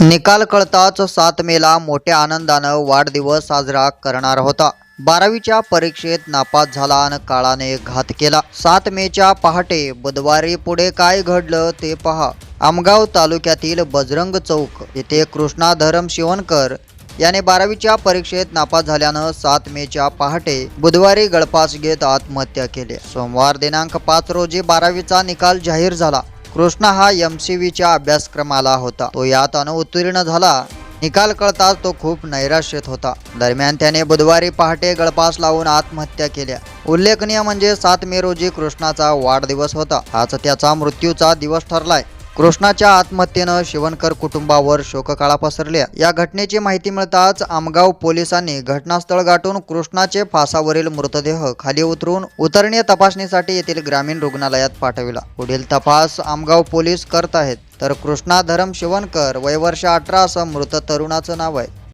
निकाल कळताच सात मेला मोठ्या आनंदानं वाढदिवस साजरा करणार होता. बारावीच्या परीक्षेत नापास झाला आणि काळाने घात केला. सात मेच्या पहाटे बुधवारी पुढे काय घडलं ते पहा. आमगाव तालुक्यातील बजरंग चौक येथे कृष्णा धरम शिवणकर याने बारावीच्या परीक्षेत नापास झाल्यानं सात मेच्या पहाटे बुधवारी गळपास घेत आत्महत्या केली. सोमवार दिनांक पाच रोजी बारावीचा निकाल जाहीर झाला. कृष्णा हा एम सी व्हीच्या अभ्यासक्रमाला होता. तो यात अनुत्तीर्ण झाला. निकाल कळताच तो खूप नैराश्यत होता. दरम्यान त्याने बुधवारी पहाटे गळपास लावून आत्महत्या केल्या. उल्लेखनीय म्हणजे सात मे रोजी कृष्णाचा वाढदिवस होता. हाच त्याचा मृत्यूचा दिवस ठरलाय. कृष्णाच्या आत्महत्येनं शिवणकर कुटुंबावर शोककाळा पसरल्या. या घटनेची माहिती मिळताच आमगाव पोलिसांनी घटनास्थळ गाठून कृष्णाचे फासावरील मृतदेह खाली उतरून उतरणीय तपासणीसाठी येथील ग्रामीण रुग्णालयात पाठविला. पुढील तपास आमगाव पोलीस करत आहेत. तर कृष्णा धरम शिवणकर वय वर्ष अठरा असं मृत तरुणाचं नाव आहे.